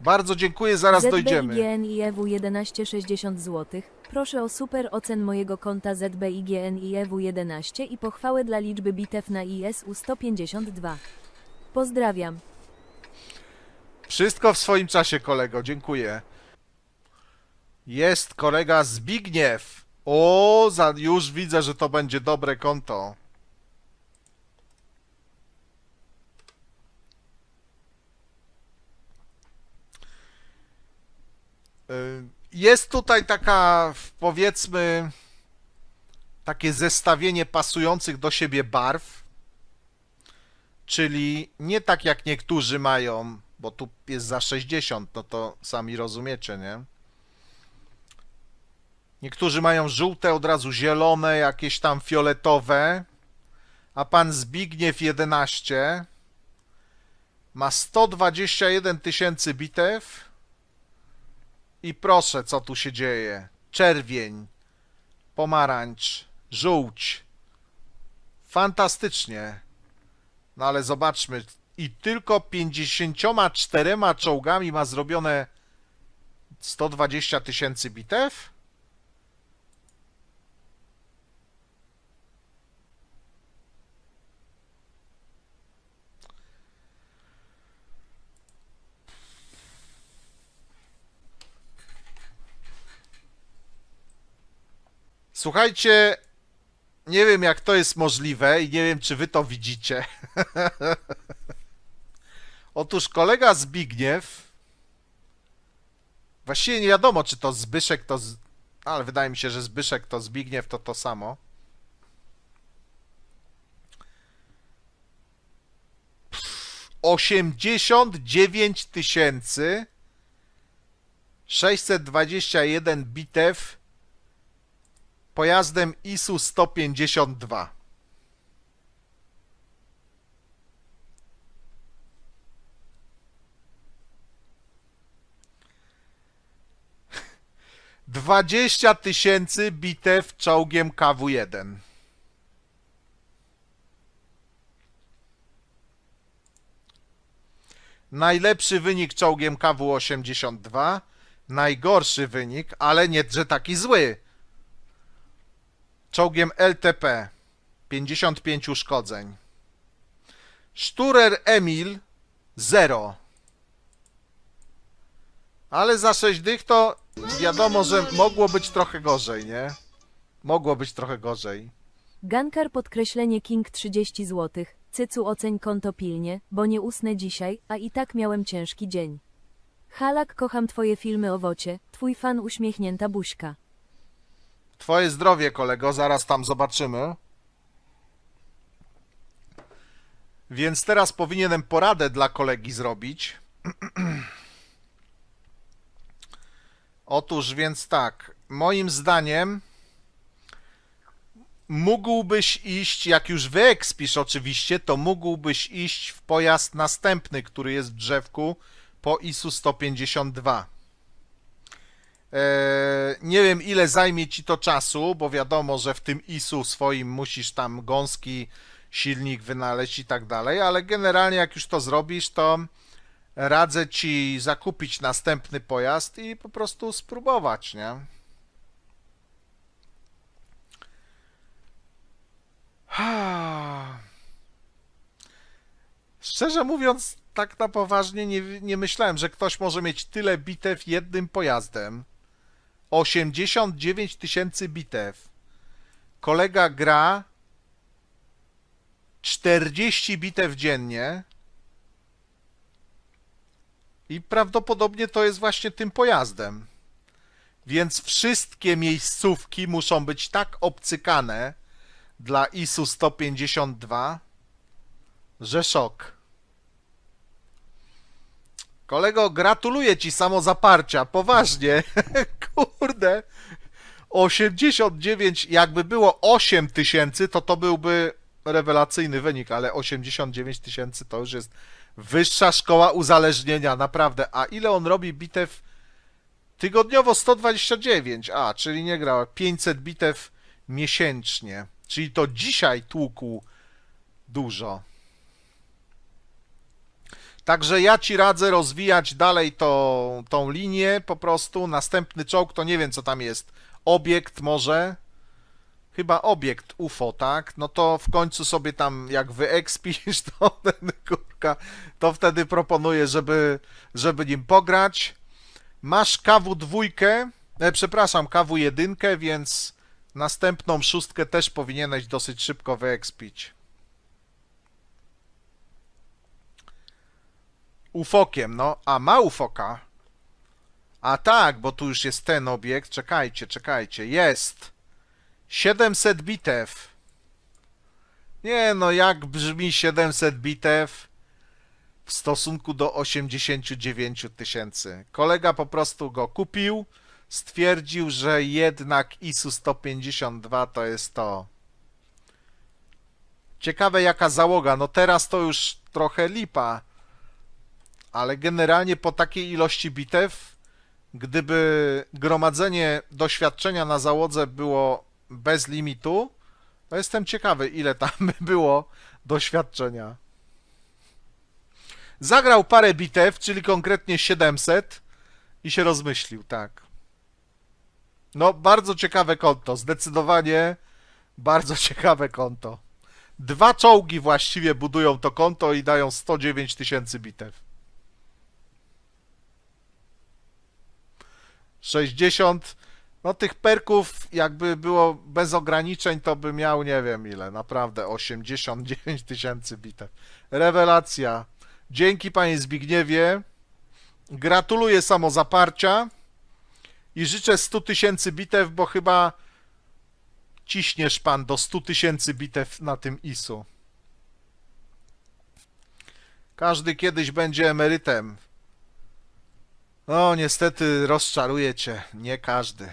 Bardzo dziękuję, zaraz dojdziemy. ZBIGNIEW 1160 zł. Proszę o super ocen mojego konta ZBIGNIEW 11 i pochwałę dla liczby bitew na ISU 152. Pozdrawiam. Wszystko w swoim czasie, kolego, dziękuję. Jest kolega Zbigniew. O, za, już widzę, że to będzie dobre konto. Jest tutaj taka, powiedzmy, takie zestawienie pasujących do siebie barw. Czyli nie tak jak niektórzy mają, bo tu jest za 60, no to sami rozumiecie, nie? Niektórzy mają żółte, od razu zielone, jakieś tam fioletowe, a pan Zbigniew 11 ma 121 tysięcy bitew i proszę, co tu się dzieje. Czerwień, pomarańcz, żółć. Fantastycznie. No ale zobaczmy, i tylko 54 czołgami ma zrobione 120 tysięcy bitew? Słuchajcie, nie wiem jak to jest możliwe i nie wiem czy wy to widzicie. Otóż kolega Zbigniew, właściwie nie wiadomo czy to Zbyszek to, z... ale wydaje mi się, że Zbyszek to Zbigniew to to samo. Pff, 89 tysięcy 621 bitew pojazdem ISU 152. Dwadzieścia tysięcy bitew czołgiem KW-1. Najlepszy wynik czołgiem KW-82. Najgorszy wynik, ale nie, że taki zły czołgiem LTP 55 uszkodzeń. Szturer Emil 0. Ale za 6 dych to wiadomo, że mogło być trochę gorzej, nie? Mogło być trochę gorzej. Gankar podkreślenie King 30 zł. Cycu oceń konto pilnie, bo nie usnę dzisiaj, a i tak miałem ciężki dzień. Halak kocham twoje filmy owocie, twój fan uśmiechnięta buźka. Twoje zdrowie, kolego, zaraz tam zobaczymy. Więc teraz powinienem poradę dla kolegi zrobić. Otóż więc tak, moim zdaniem mógłbyś iść, jak już wyekspisz oczywiście, to mógłbyś iść w pojazd następny, który jest w drzewku po ISU 152. Eee, nie wiem ile zajmie ci to czasu, bo wiadomo, że w tym ISU swoim musisz tam gąski, silnik wynaleźć i tak dalej, ale generalnie jak już to zrobisz, to radzę ci zakupić następny pojazd i po prostu spróbować, nie? Szczerze mówiąc, tak na poważnie nie, nie myślałem, że ktoś może mieć tyle bitew jednym pojazdem. 89 tysięcy bitew. Kolega gra 40 bitew dziennie. I prawdopodobnie to jest właśnie tym pojazdem. Więc wszystkie miejscówki muszą być tak obcykane dla ISU 152, że szok. Kolego, gratuluję ci samozaparcia, poważnie. Kurde. 89, jakby było 8 tysięcy, to to byłby rewelacyjny wynik, ale 89 tysięcy to już jest wyższa szkoła uzależnienia, naprawdę. A ile on robi bitew? Tygodniowo 129, a, czyli nie grał 500 bitew miesięcznie. Czyli to dzisiaj tłukł dużo. Także ja ci radzę rozwijać dalej to, tą linię po prostu. Następny czołg to nie wiem co tam jest. Obiekt może. Chyba obiekt UFO, tak? No to w końcu sobie tam jak wyekspisz to ten kurka, to wtedy proponuję, żeby, żeby nim pograć. Masz KW2, e, przepraszam, KW1, więc następną szóstkę też powinieneś dosyć szybko wyekspić. Ufokiem, no. A ma ufoka? A tak, bo tu już jest ten obiekt. Czekajcie, czekajcie. Jest. 700 bitew. Nie no, jak brzmi 700 bitew w stosunku do 89 tysięcy. Kolega po prostu go kupił, stwierdził, że jednak ISU 152 to jest to. Ciekawe jaka załoga. No teraz to już trochę lipa. Ale generalnie po takiej ilości bitew, gdyby gromadzenie doświadczenia na załodze było bez limitu, to jestem ciekawy, ile tam by było doświadczenia. Zagrał parę bitew, czyli konkretnie 700 i się rozmyślił, tak. No, bardzo ciekawe konto, zdecydowanie bardzo ciekawe konto. Dwa czołgi właściwie budują to konto i dają 109 tysięcy bitew. 60. No tych perków jakby było bez ograniczeń, to by miał nie wiem ile, naprawdę 89 tysięcy bitew. Rewelacja. Dzięki panie Zbigniewie. Gratuluję samozaparcia i życzę 100 tysięcy bitew, bo chyba ciśniesz pan do 100 tysięcy bitew na tym ISU. Każdy kiedyś będzie emerytem. No, niestety rozczaruje cię. Nie każdy.